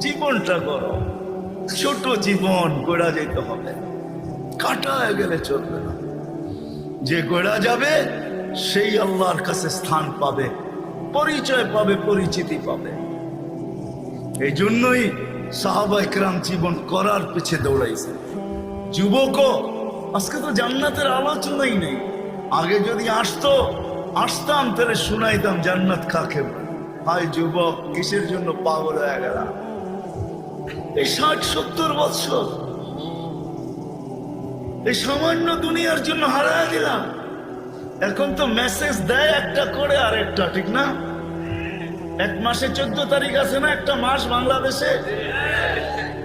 জীবনটা করো। ছোট জীবন গোড়া যেতে হবে। কাটায় গেলে চলবে না। যে গোড়া যাবে, সেই আল্লাহর কাছে স্থান পাবে, পরিচয় পাবে, পরিচিতি পাবে। এই জন্যই সাহাবা একরাম জীবন করার পিছে দৌড়াইছে। যুবক আজকে তো জান্নাতের আলোচনাই নেই। আগে যদি আসতো, আসতাম, তাহলে শুনাইতাম, জান্নাত কাকে। হায় যুবক, কিসের জন্য পাগল হয়ে গেলাম? এই ষাট, সত্তর বৎসর এই সামান্য দুনিয়ার জন্য হারায় দিলাম। এখন তো মেসেজ দেয় একটা করে আর একটা, ঠিক না? এক মাসে চোদ্দ তারিখ আছে না, একটা মাস বাংলাদেশে?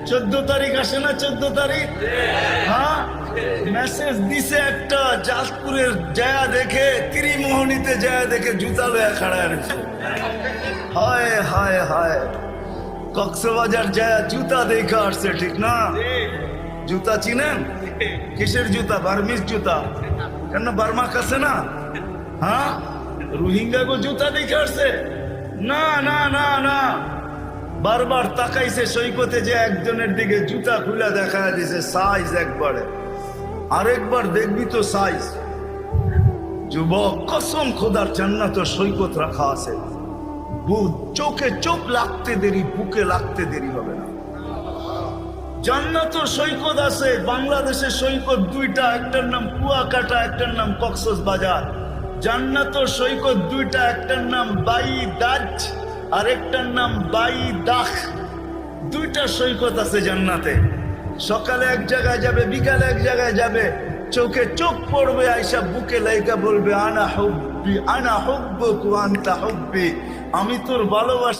চোদ্দ তারিখ আসে না, চোদ্দ তারিখ? হ্যাঁ? মেসেজ দিছে একটা জাজপুরের জায়া দেখে, ত্রিমোহনীতে জায়া দেখে জুতা লয়া খাড়া রয়েছে হায় হায় হায়। কক্সবাজার জায়া জুতা দেখে আসছে, ঠিক না? জুতা চিনেন? কিসের জুতা? বার্মিস জুতা। কেন বার্মা কাছে না? হ্যাঁ? রোহিঙ্গা গো জুতা দেখে আসছে? না না না না। বারবার তাকাইছে সৈকতে যে একজনের দিকে জুতা খুলে দেখা দিছে সাইজ একবারে। আরেকবার দেখবি তো সাইজ যুবক, কসম খোদার জান্নাত সৈকত রাখা আছে। চোখে চোখ লাগতে দেরি, বুকে লাগতে দেরি হবে না। জান্নাত সৈকত আছে, বাংলাদেশের সৈকত দুইটা, একটার নাম কুয়াকাটা, একটার নাম কক্সস বাজার। জান্নাত সৈকত দুইটা, একটার নাম বাই দাজ আর একটার নাম বাই দাখ দুইটা সৈকত আছে জান্নাতে। সকালে এক জায়গায় যাবে, বিকালে এক জায়গায় যাবে, চোখে চোখ পড়বে, আইসা বুকে লাইকা বলবে, আনা হব্বি আনা হব্বি। আমি তোর ভালোবাসা